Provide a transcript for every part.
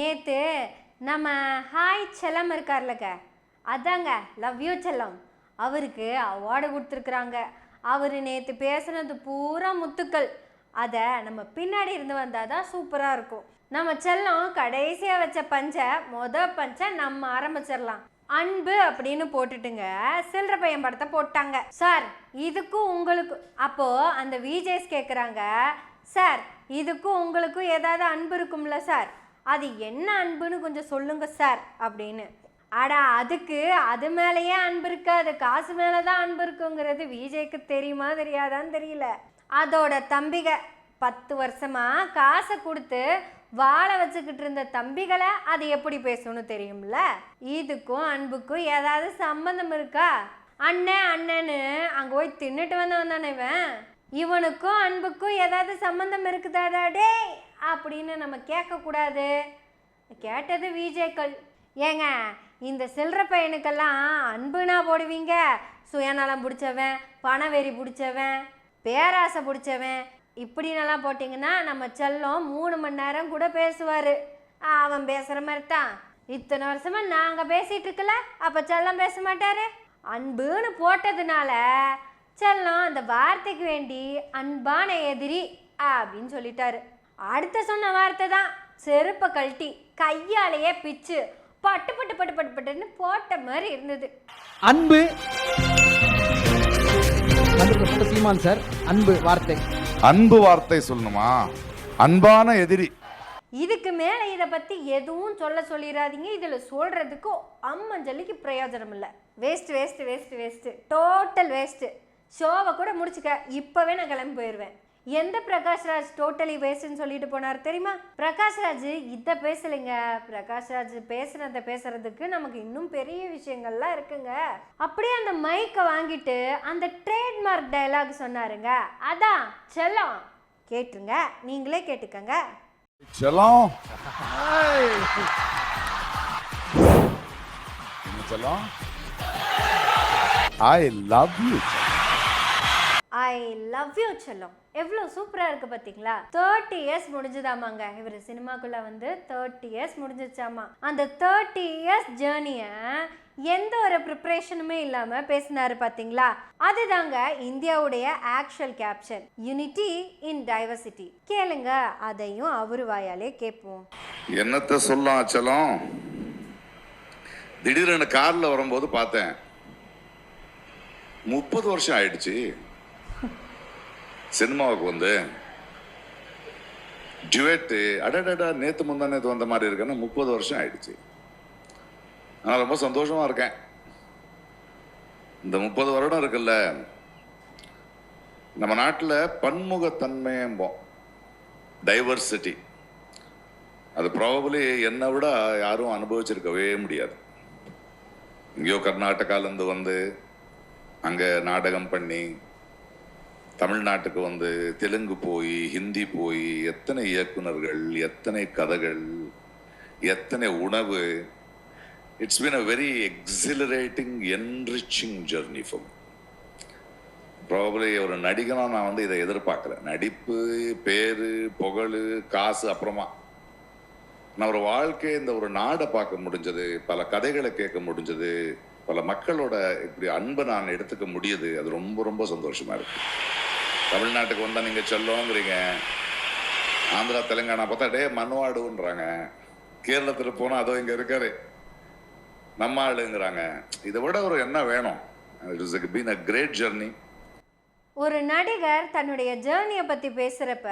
நேற்று நம்ம ஹாய் செல்லம் இருக்கார்லக்க அதாங்க லவ் யூ செல்லம். அவருக்கு அவார்டு கொடுத்துருக்குறாங்க. அவர் நேற்று பேசுனது பூரா முத்துக்கள். அதை நம்ம பின்னாடி இருந்து வந்தால் தான் சூப்பராக இருக்கும். நம்ம செல்லம் கடைசியாக வச்ச பஞ்சை மொத பஞ்சை நம்ம ஆரம்பிச்சிடலாம். அன்பு அப்படின்னு போட்டுட்டுங்க சில்லற பையன் படத்தை போட்டாங்க. சார் இதுக்கும் உங்களுக்கு அப்போது அந்த விஜேஸ் கேட்குறாங்க சார் இதுக்கும் உங்களுக்கும் ஏதாவது அன்பு இருக்கும்ல சார்? அது என்ன அன்புன்னு கொஞ்சம் சொல்லுங்க சார் அப்படின்னு. அடா அதுக்கு அது மேலேயே அன்பு இருக்காது காசு மேலே தான் அன்பு இருக்குங்கிறது விஜய்க்கு தெரியுமா தெரியாதான்னு தெரியல. அதோட தம்பிக பத்து வருஷமாக காசை கொடுத்து வாழ வச்சுக்கிட்டு இருந்த தம்பிகளை அது எப்படி பேசணும்னு தெரியும்ல? இதுக்கும் அன்புக்கும் ஏதாவது சம்பந்தம் இருக்கா? அண்ணன் அண்ணன்னு அங்கே போய் தின்னுட்டு வந்தவன் தானே இவன்? இவனுக்கும் அன்புக்கும் ஏதாவது சம்பந்தம் இருக்குதாடா டேய்? அப்படின்னு நம்ம கேட்கக்கூடாது. கேட்டது விஜேக்கள் ஏங்க இந்த சில்லற பையனுக்கெல்லாம் அன்புனா போடுவீங்க. சுயநலம் பிடிச்சவன் பணவெறி பிடிச்சவன் பேராசை பிடிச்சவன். இப்படின்னெல்லாம் போட்டிங்கன்னா நம்ம செல்லம் மூணு மணி நேரம் கூட பேசுவார். அவன் பேசுகிற மாதிரி தான் இத்தனை வருஷமா நாங்கள் பேசிகிட்டு இருக்கல அப்போ செல்லம் பேச மாட்டார்? அன்புன்னு போட்டதுனால செல்லம் அந்த வார்த்தைக்கு வேண்டி அன்பான எதிரி அப்படின்னு சொல்லிட்டாரு. அடுத்த சொன்ன வார்த்தை தான் செருப்பை கழட்டி கையாலேயே பிச்சு பட்டு பட்டு பட்டு பட்டு பட்டுன்னு போட்ட மாதிரி இருந்தது. அன்பு. சீமான் சார் அன்பு வார்த்தை. அன்பு வார்த்தை சொல்லணுமா? அன்பான எதிரி. இதுக்கு மேலே இதை பற்றி எதுவும் சொல்ல சொல்லிடாதீங்க. இதில் சொல்கிறதுக்கு அம்மஞ்சல்லிக்கு பிரயோஜனம் இல்லை. Waste waste waste waste total waste ஷோவை கூட முடிச்சுக்க. இப்போவே நான் கிளம்பி போயிடுவேன் எந்த பிரகாஷ்ராஜ் டோட்டலி வேஸ்ட்னு சொல்லிட்டு போனார் தெரியுமா? பிரகாஷ்ராஜ் இதை பேசலைங்க. பிரகாஷ்ராஜ் பேசுனதை பேசுறதுக்கு நமக்கு இன்னும் பெரிய விஷயங்கள்லாம் இருக்குங்க. அப்படியே அந்த மைக்கை வாங்கிட்டு அந்த ட்ரேட்மார்க் டயலாக் சொன்னாருங்க. அதான் செல்லம். கேட்டுருங்க. நீங்களே கேட்டுக்கங்க. செல்லம். என்ன செல்லம்? I love you I love you செல்லம். எவ்வளோ சூப்பராக இருக்கு பார்த்தீங்களா தேர்ட்டி இயர்ஸ் முடிஞ்சுதாமாங்க. இவர் சினிமாக்குள்ள வந்து தேர்ட்டி இயர்ஸ் முடிஞ்சிச்சாமா அந்த தேர்ட்டி இயர்ஸ் ஜேர்னியை எந்த ஒரு ப்ரிப்ரேஷனுமே இல்லாமல் பேசினாரு பார்த்தீங்களா அதுதாங்க இந்தியாவுடைய actual caption unity in diversity கேளுங்க அதையும் அவரு வாயாலே கேட்போம். என்னத்த சொல்லலாம் ஆச்சலம் திடீர்னு கார்ல வரும்போது பார்த்தேன். முப்பது வருஷம் ஆயிடுச்சு. சினிமாவுக்கு வந்து டுவெட்டு அடடடா நேற்று முந்தா நேற்று வந்த மாதிரி இருக்குன்னா முப்பது வருஷம் ஆயிடுச்சு. நான் ரொம்ப சந்தோஷமாக இருக்கேன். இந்த முப்பது வருடம் இருக்குல்ல நம்ம நாட்டில் பன்முகத்தன்மையம்போம். டைவர்சிட்டி அது ப்ராபபிளி என்னை விட யாரும் அனுபவிச்சிருக்கவே முடியாது. எங்கேயோ கர்நாடகாலேருந்து வந்து அங்கே நாடகம் பண்ணி தமிழ்நாட்டுக்கு வந்து தெலுங்கு போய் ஹிந்தி போய் எத்தனை இயக்குனர்கள் எத்தனை கதைகள் எத்தனை உணவு. It's been a very exhilarating enriching journey for probably ஒரு நடிகனா நான் வந்து இதை எதிர்பார்க்குறேன் நடிப்பு பேரு புகழ் காசு அப்புறமா. நான் ஒரு வாழ்க்கை இந்த ஒரு நாடை பார்க்க முடிஞ்சது பல கதைகளை கேட்க முடிஞ்சது பல மக்களோட இப்படி அன்பை நான் எடுத்துக்க முடியுது அது ரொம்ப ரொம்ப சந்தோஷமா இருக்கு. தமிழ்நாட்டுக்கு வந்தால் நீங்கள் சொல்லுவோங்கிறீங்க ஆந்திரா தெலுங்கானா பார்த்தா டே மண்வாடுன்றாங்க கேரளத்தில் போனால் அதோ இங்கே இருக்காரு. நம்ம ஆளுங்கிறாங்க. இதை விட ஒரு என்ன வேணும். It is been a great journey ஒரு நடிகர் தன்னுடைய ஜேர்னியை பற்றி பேசுகிறப்ப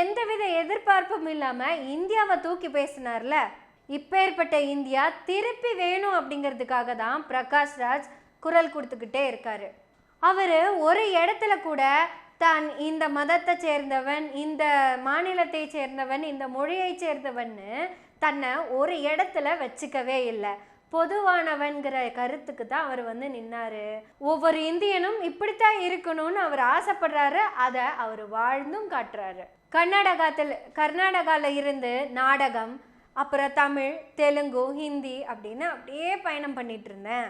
எந்தவித எதிர்பார்ப்பும் இல்லாமல் இந்தியாவை தூக்கி பேசினார்ல? இப்பேற்பட்ட இந்தியா திருப்பி வேணும் அப்படிங்கிறதுக்காக தான் பிரகாஷ் ராஜ் குரல் கொடுத்துக்கிட்டே இருக்காரு. அவர் ஒரு இடத்துல கூட தான் இந்த மதத்தை சேர்ந்தவன் இந்த மாநிலத்தை சேர்ந்தவன் இந்த மொழியை சேர்ந்தவன்னு தன்னை ஒரு இடத்துல வச்சுக்கவே இல்லை. பொதுவானவன்கிற கருத்துக்கு தான் அவர் வந்து நின்னாரு. ஒவ்வொரு இந்தியனும் இப்படித்தான் இருக்கணும்னு அவர் ஆசைப்படுறாரு. அதை அவர் வாழ்ந்தும் காட்டுறாரு. கர்நாடகத்தில் கர்நாடகாவில் இருந்து நாடகம் அப்புறம் தமிழ் தெலுங்கு ஹிந்தி அப்படின்னு அப்படியே பயணம் பண்ணிட்டு இருந்தேன்.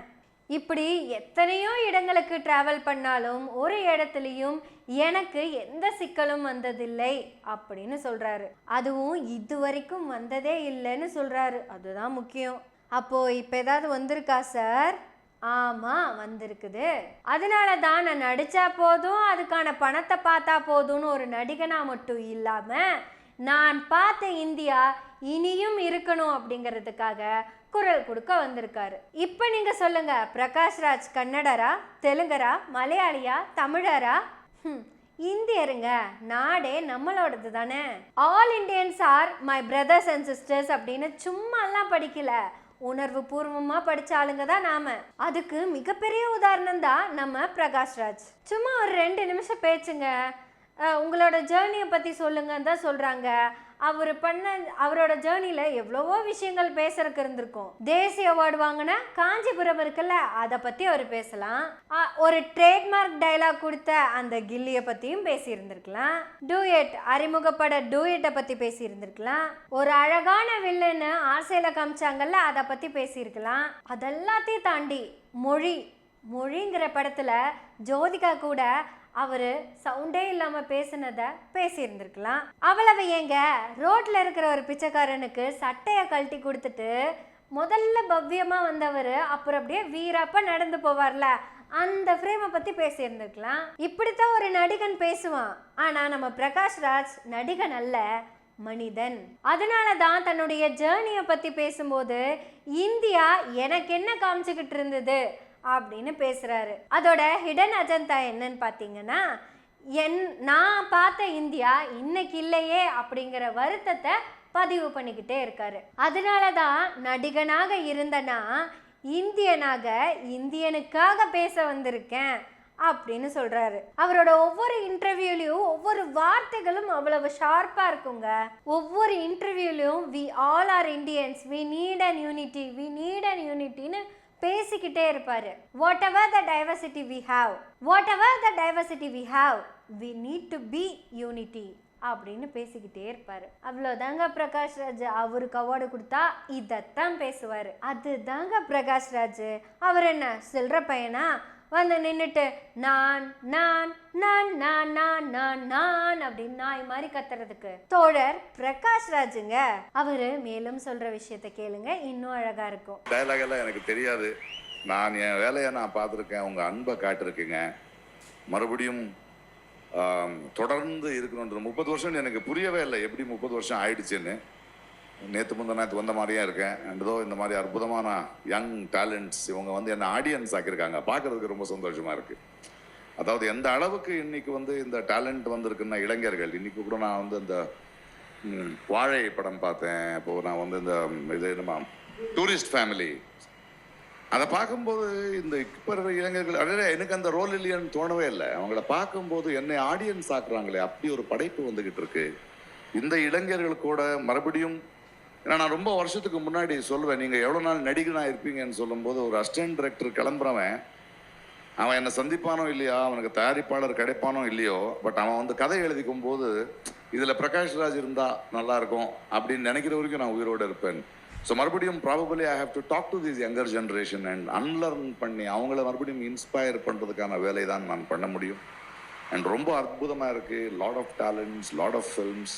இப்படி எத்தனையோ இடங்களுக்கு டிராவல் பண்ணாலும் ஒரு இடத்துலையும் எனக்கு எந்த சிக்கலும் வந்ததில்லை அப்படின்னு சொல்கிறாரு அதுவும் இது வரைக்கும் வந்ததே இல்லைன்னு சொல்கிறாரு அதுதான் முக்கியம். அப்போ இப்போ ஏதாவது வந்திருக்கா சார் ஆமாம் வந்திருக்குது. அதனால தான் நான் நடித்தா போதும் அதுக்கான பணத்தை பார்த்தா போதும்னு ஒரு நடிகனா மட்டும் இல்லாமல் நான் பார்த்த இந்தியா இனியும் இருக்கணும் அப்படிங்கிறதுக்காக குரல் கொடுக்க வந்திருக்காரு. இப்போ நீங்கள் சொல்லுங்கள் பிரகாஷ்ராஜ் கன்னடரா தெலுங்கரா மலையாளியா தமிழரா? இந்தியருங்க நாடே நம்மளோடது தானே. All Indians are my brothers and sisters அப்படின்னு சும்மாலாம் படிக்கல. உணர்வு பூர்வமாக படிச்ச ஆளுங்க தான் நாம. அதுக்கு மிகப்பெரிய உதாரணம் தான் நம்ம பிரகாஷ்ராஜ் சும்மா ஒரு ரெண்டு நிமிஷம் பேச்சுங்க. உங்களோட ஜேர்னியை பற்றி சொல்லுங்கன்னு தான் சொல்கிறாங்க அவர் பண்ண அவரோட ஜேர்னியில் எவ்வளவோ விஷயங்கள் பேசுறதுக்கு இருந்திருக்கும். தேசிய அவார்டு வாங்கின காஞ்சிபுரம் இருக்குல்ல அதை பற்றி அவர் பேசலாம். ஒரு ட்ரேட்மார்க் டைலாக் கொடுத்த அந்த கில்லியை பற்றியும் பேசியிருந்திருக்கலாம். டூயட் அறிமுகப்பட டூயட்டை பற்றி பேசியிருந்திருக்கலாம். ஒரு அழகான வில்லுன்னு ஆசையில் காமிச்சாங்கல்ல அதை பற்றி பேசியிருக்கலாம். அதெல்லாத்தையும் தாண்டி மொழி மொழிங்கிற படத்தில் ஜோதிகா கூட அவர் சவுண்டே இல்லாமல் பேசினதை பேசியிருந்திருக்கலாம். அவ்வளவு ஏங்க ரோட்டில் இருக்கிற ஒரு பிச்சைக்காரனுக்கு சட்டையை கழட்டி கொடுத்துட்டு முதல்ல பவ்யமாக வந்தவர் அப்புறம் அப்படியே வீரப்பா நடந்து போவார்ல அந்த ஃப்ரேமை பற்றி பேசியிருந்திருக்கலாம். இப்படித்தான் ஒரு நடிகன் பேசுவான். ஆனால் நம்ம பிரகாஷ்ராஜ் நடிகன் அல்ல மனிதன். அதனால தான் தன்னுடைய ஜேர்னியை பற்றி பேசும்போது இந்தியா எனக்கு என்ன காமிச்சுக்கிட்டு இருந்தது? அப்படின்னு பேசுகிறாரு அதோட ஹிடன் அஜந்தா என்னன்னு பார்த்தீங்கன்னா என் நான் பார்த்த இந்தியா இன்னைக்கு இல்லையே அப்படிங்கிற வருத்தத்தை பதிவு பண்ணிக்கிட்டே இருக்காரு. அதனால தான் நடிகனாக இருந்தனா இந்தியனாக இந்தியனுக்காக பேச வந்திருக்கேன் அப்படின்னு சொல்றாரு. அவரோட ஒவ்வொரு இன்டர்வியூலையும் ஒவ்வொரு வார்த்தைகளும் அவ்வளவு ஷார்ப்பா இருக்குங்க. ஒவ்வொரு இன்டர்வியூலையும் we all are Indians we need and unity we need and யூனிட்டின்னு பேசிக்கிட்டே இருப்பார். Whatever the diversity we have whatever the diversity we have we need to be unity அப்படின்னு பேசிக்கிட்டே இருப்பார். அவ்வளோதாங்க பிரகாஷ் ராஜ். அவருக்கு அவார்டு கொடுத்தா இதைத்தான் பேசுவார். அதுதாங்க பிரகாஷ் ராஜ். அவர் என்ன சில்லற பையனா? வந்து நின்றுட்டு நான் நான் நான் நான் நான் நான் நான் அப்படின்னு நாய் மாதிரி கத்துறதுக்கு. தோழர் பிரகாஷ் ராஜுங்க. அவரு மேலும் சொல்ற விஷயத்த கேளுங்க. இன்னும் அழகா இருக்கும். டைலாக் எல்லாம் எனக்கு தெரியாது. நான் என் வேலையை நான் பார்த்துருக்கேன். உங்கள் அன்பை காட்டிருக்கீங்க. மறுபடியும் தொடர்ந்து இருக்கணுன்ற முப்பது வருஷம் எனக்கு புரியவே இல்லை. எப்படி முப்பது வருஷம் ஆயிடுச்சுன்னு. நேற்று முந்தா நேற்று வந்த மாதிரியே இருக்கேன். அண்ட் ஏதோ இந்த மாதிரி அற்புதமான யங் டேலண்ட்ஸ் இவங்க வந்து என்ன ஆடியன்ஸ் ஆக்கியிருக்காங்க. பார்க்கறதுக்கு ரொம்ப சந்தோஷமா இருக்கு. அதாவது எந்த அளவுக்கு இன்னைக்கு வந்து இந்த டேலண்ட் வந்திருக்குன்னா இளைஞர்கள். இன்னைக்கு கூட நான் வந்து இந்த வாழை படம் பார்த்தேன். இப்போ நான் வந்து இந்த இது நம்ம டூரிஸ்ட் ஃபேமிலி அதை பார்க்கும்போது இந்த இப்போ இருக்கிற இளைஞர்கள் அடடே எனக்கு அந்த ரோல் இல்லையான்னு தோணவே இல்லை. அவங்கள பார்க்கும்போது என்னை ஆடியன்ஸ் ஆக்குறாங்களே அப்படி ஒரு படைப்பு வந்துகிட்டு இருக்கு. இந்த இளைஞர்கள் கூட மறுபடியும் ஏன்னா நான் ரொம்ப வருஷத்துக்கு முன்னாடி சொல்லுவேன் நீங்கள் எவ்வளோ நாள் நடிகனாக இருப்பீங்கன்னு சொல்லும்போது ஒரு அசிஸ்டன்ட் டைரக்டர் கிளம்புறவன் அவன் என்னை சந்திப்பானோ இல்லையா அவனுக்கு தயாரிப்பாளர் கிடைப்பானோ இல்லையோ பட் அவன் வந்து கதை எழுதிக்கும் போது இதில் பிரகாஷ் ராஜ் இருந்தால் நல்லாயிருக்கும் அப்படின்னு நினைக்கிற வரைக்கும் நான் உயிரோடு இருப்பேன். ஸோ மறுபடியும் probably I have to talk to this younger generation and unlearn பண்ணி அவங்கள மறுபடியும் இன்ஸ்பயர் பண்ணுறதுக்கான வேலை தான் நான் பண்ண முடியும். அண்ட் ரொம்ப அற்புதமாக இருக்குது lot of talents lot of films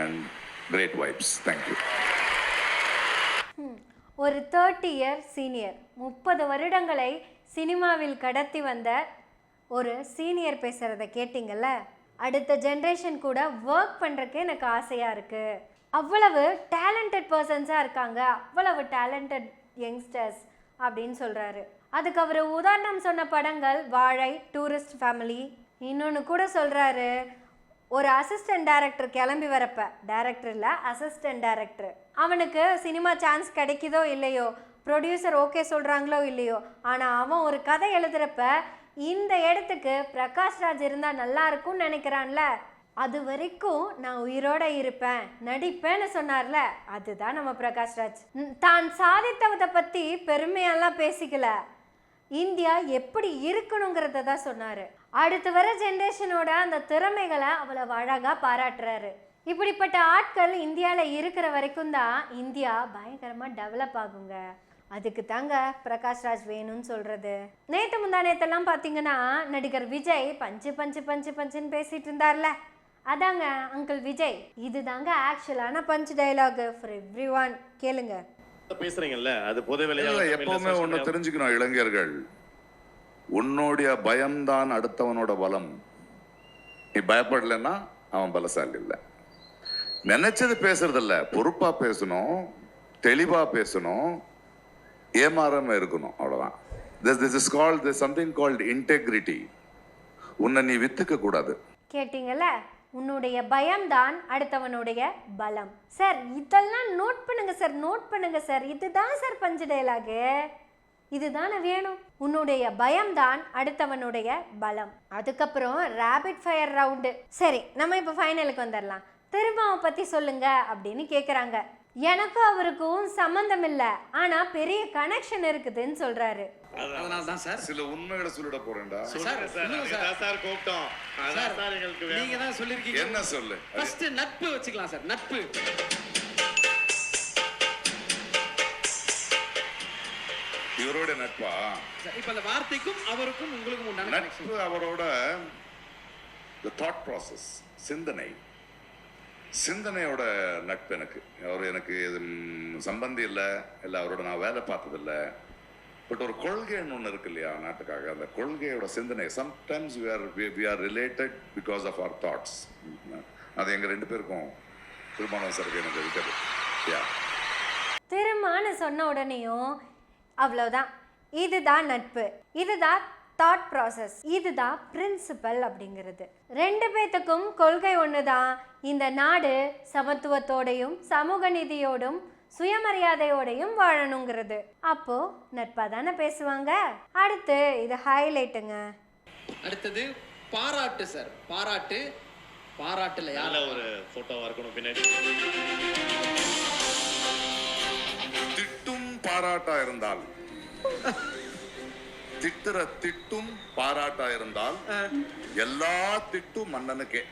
and great vibes thank you ஒரு தேர்ட்டி இயர் சீனியர் முப்பது வருடங்களை சினிமாவில் கடத்தி வந்த ஒரு சீனியர் பேசுகிறத கேட்டிங்கல்ல? அடுத்த ஜென்ரேஷன் கூட ஒர்க் பண்ணுறக்கு எனக்கு ஆசையாக இருக்குது அவ்வளவு டேலண்டட் பர்சன்ஸாக இருக்காங்க. அவ்வளவு டேலண்டட் யங்ஸ்டர்ஸ் அப்படின்னு சொல்கிறாரு அதுக்கு அவர் உதாரணம் சொன்ன படங்கள் வாழை டூரிஸ்ட் ஃபேமிலி இன்னொன்று கூட சொல்கிறாரு ஒரு அசிஸ்டன்ட் டைரக்டர் கிளம்பி வரப்ப டைரக்டர் இல்லை அசிஸ்டன்ட் டைரக்டர் அவனுக்கு சினிமா சான்ஸ் கிடைக்குதோ இல்லையோ ப்ரொடியூசர் ஓகே சொல்கிறாங்களோ இல்லையோ ஆனால் அவன் ஒரு கதை எழுதுறப்ப இந்த இடத்துக்கு பிரகாஷ் ராஜ் இருந்தால் நல்லா இருக்கும்னு நினைக்கிறான்ல. அது வரைக்கும் நான் உயிரோட இருப்பேன் நடிப்பேன்னு சொன்னார்ல. அதுதான் நம்ம பிரகாஷ் ராஜ். ம், தான் சாதித்தவதை பற்றி பெருமையெல்லாம் பேசிக்கல. இந்தியா எப்படி இருக்கணுங்கிறத தான் சொன்னார். அடுத்து வர ஜென்ரேஷனோட அந்த திறமைகளை அவ்வளவு அழகாக பாராட்டுறாரு. இப்படிப்பட்ட ஆட்கள் இந்தியாவில் இருக்கிற வரைக்கும் தான் இந்தியா பயங்கரமாக டெவலப் ஆகுங்க. அதுக்கு தாங்க பிரகாஷ் ராஜ் வேணும்னு சொல்றது. நேத்து முந்தா நேத்தெல்லாம் பார்த்தீங்கன்னா நடிகர் விஜய் பஞ்சு பஞ்சு பஞ்சு பஞ்சுன்னு பேசிட்டு இருந்தார்ல. அதாங்க அங்கிள் விஜய் இதுதாங்க ஆக்சுவலான punch dialogue for everyone கேளுங்க. பேசுறீங்கல்ல அது பொது வேலையா இல்ல, எப்பவுமே ஒண்ணு தெரிஞ்சுக்கணும் இளைஞர்கள். உன்னுடைய பயம்தான் அடுத்தவனோட பலம். நீ பயப்படலைன்னா அவன் பலசாலி இல்லை. நினைச்சது பேசுறதில்ல. பொறுப்பா பேசணும். தெளிவா பேசணும். ஏமாறாம இருக்கணும். அவ்வளவுதான். This this is called this something called integrity உன்னை நீ வித்துக்க கூடாது. கேட்டீங்கல்ல? உன்னுடைய பயம்தான் அடுத்தவனுடைய பலம். சார் இதெல்லாம் நோட் பண்ணுங்க சார் நோட் பண்ணுங்க சார் இதுதான் சார் பஞ்சு டயலாகு இதுதானே வேணும்? உன்னுடைய பயம்தான் அடுத்தவனுடைய பலம். அதுக்கப்புறம் ரேபிட் ஃபயர் ரவுண்டு சரி நம்ம இப்போ ஃபைனலுக்கு வந்துடலாம் திருமாவை பற்றி சொல்லுங்க அப்படின்னு கேட்குறாங்க எனக்கும் அவருக்கும் சம்மந்தம் இல்லை. ஆனால் பெரிய கனெக்ஷன் இருக்குதுன்னு சொல்கிறாரு அதனால தான் சார். சில உண்மைகளை சொல்லிட போறேன்டா. Sir sir sir. கூப்பிட்டோம். அதான் சார் எங்களுக்கு வேணும். நீங்க தான் சொல்லிருக்கீங்க. என்ன சொல்லு? ஃபர்ஸ்ட் நட்பு வச்சுக்கலாம் சார். நட்பு. இவரோட நட்பா? இப்ப அந்த வார்த்தைக்கும் அவருக்கும் உங்களுக்கும் உண்டான கனெக்ஷன் நட்பு அவரோட தாட் ப்ராசஸ் சிந்தனை. சிந்தனையோட நட்பு எனக்கு. அவர் எனக்கு இது, ம், சம்பந்தி இல்லை இல்லை அவரோட நான் வேலை பார்த்ததில்ல. பட் ஒரு கொள்கைன்னு ஒன்று இருக்கு இல்லையா நாட்டுக்காக? அந்த கொள்கையோட சிந்தனை. Sometimes we are we are related because of our thoughts அது எங்கள் ரெண்டு பேருக்கும் திருமணம் சருக்கு எனக்கு இருக்கிறது யா திருமான்னு சொன்ன உடனேயும் அவ்வளோதான் இதுதான் நட்பு. இதுதான் தாட் ப்ராசஸ் இதுதான் பிரின்சிபல் அப்படிங்கிறது. ரெண்டு பேத்துக்கும் கொள்கை ஒன்று தான் இந்த நாடு சமத்துவத்தோடையும் சமூக நீதியோடும் சுயமரியாதையோடையும் வாழணுங்கிறது. அப்போ நட்பா தானே பேசுவாங்க? அடுத்து இது ஹைலைட்டுங்க அடுத்தது பாராட்டு சார் பாராட்டு. பாராட்டுல யார? ஒரு போட்டோவா இருக்கணும் பின்னாடி. பாராட்டா இருந்தால். திட்டுற திட்டும் பாராட்டா இருந்தால் எல்லா திட்டும் மன்னனுக்கே.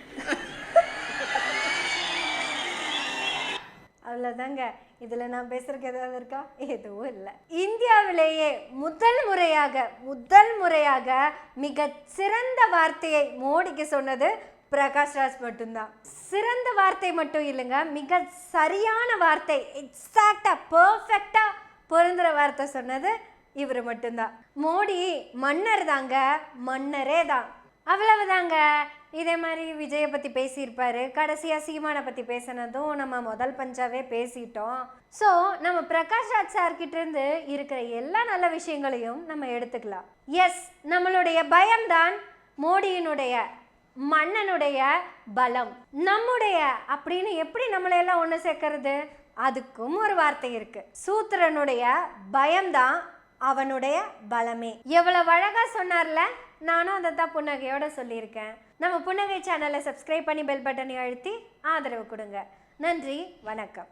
அவ்வளோதாங்க இதில் நான் பேசுறதுக்கு ஏதாவது இருக்கா? எதுவும் இல்லை. இந்தியாவிலேயே முதல் முறையாக முதல் முறையாக மிக சிறந்த வார்த்தையை மோடிக்கு சொன்னது பிரகாஷ் ராஜ் மட்டும்தான். சிறந்த வார்த்தை மட்டும் இல்லைங்க மிக சரியான வார்த்தை எக்ஸாக்டாக பர்ஃபெக்டாக பொருந்துற வார்த்தை சொன்னது இவர் மட்டும்தான். மோடி மன்னர் தாங்க மன்னரே தான். அவ்வளவுதாங்க. இதே மாதிரி விஜயை பற்றி பேசியிருப்பாரு. கடைசியாக சீமானை பற்றி பேசினதும் நம்ம முதல் பஞ்சாவே பேசிட்டோம். ஸோ நம்ம பிரகாஷ் ராஜ் சார்கிட்டேருந்து இருக்கிற எல்லா நல்ல விஷயங்களையும் நம்ம எடுத்துக்கலாம். எஸ் நம்மளுடைய பயம்தான் மோடியினுடைய மன்னனுடைய பலம். நம்முடைய அப்படின்னு எப்படி நம்மளையெல்லாம் ஒன்று சேர்க்கறது? அதுக்கும் ஒரு வார்த்தை இருக்கு. சூத்திரனுடைய பயம்தான் அவனுடைய பலமே. எவ்வளவு அழகா சொன்னார்ல? நானும் அதை தான் புன்னகையோட சொல்லியிருக்கேன். நம்ம புன்னகை சேனலை சப்ஸ்கிரைப் பண்ணி பெல் பட்டனை அழுத்தி ஆதரவு கொடுங்க. நன்றி வணக்கம்.